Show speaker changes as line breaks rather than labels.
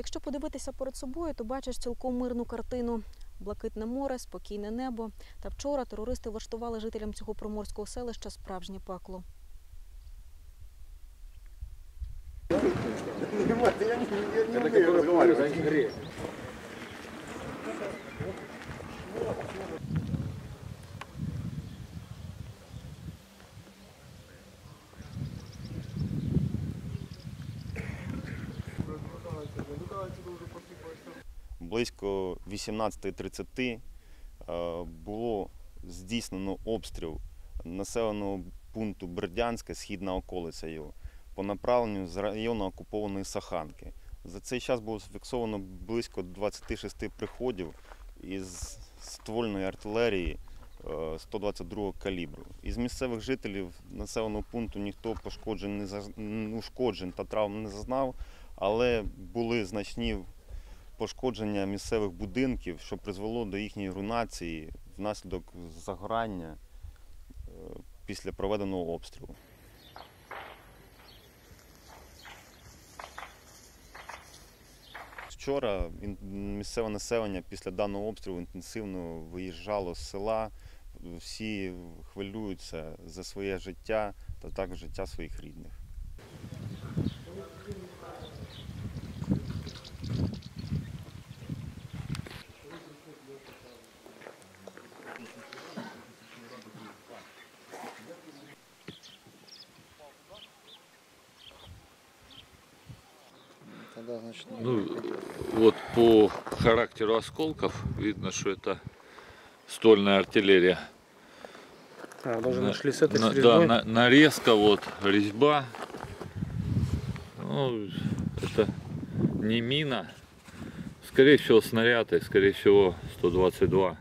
Якщо подивитися перед собою, то бачиш цілком мирну картину. Блакитне море, спокійне небо. Та вчора терористи влаштували жителям цього приморського селища справжнє пекло.
Близько 18.30 е, було здійснено обстріл населеного пункту Бердянська, східна околиця його, по направленню з району окупованої Саханки. За цей час було зафіксовано близько 26 приходів із ствольної артилерії е, 122 калібру. Із місцевих жителів населеного пункту ніхто пошкоджень не заз- ушкоджень та травм не зазнав, але були значні пошкодження місцевих будинків, що призвело до їхньої руйнації внаслідок загорання е, після проведеного обстрілу. Вчора місцеве населення після даного обстрілу інтенсивно виїжджало з села. Всі хвилюються за своє життя та також життя своїх рідних.
Тогда, значит,
Ну, вот по характеру осколков видно, что это ствольная артиллерия.
А, даже
На-
нашли с этой
на-
стрельбой.
Да, на- нарезка, вот, резьба. Ну, это не мина. Скорее всего, снаряд и, скорее всего, 122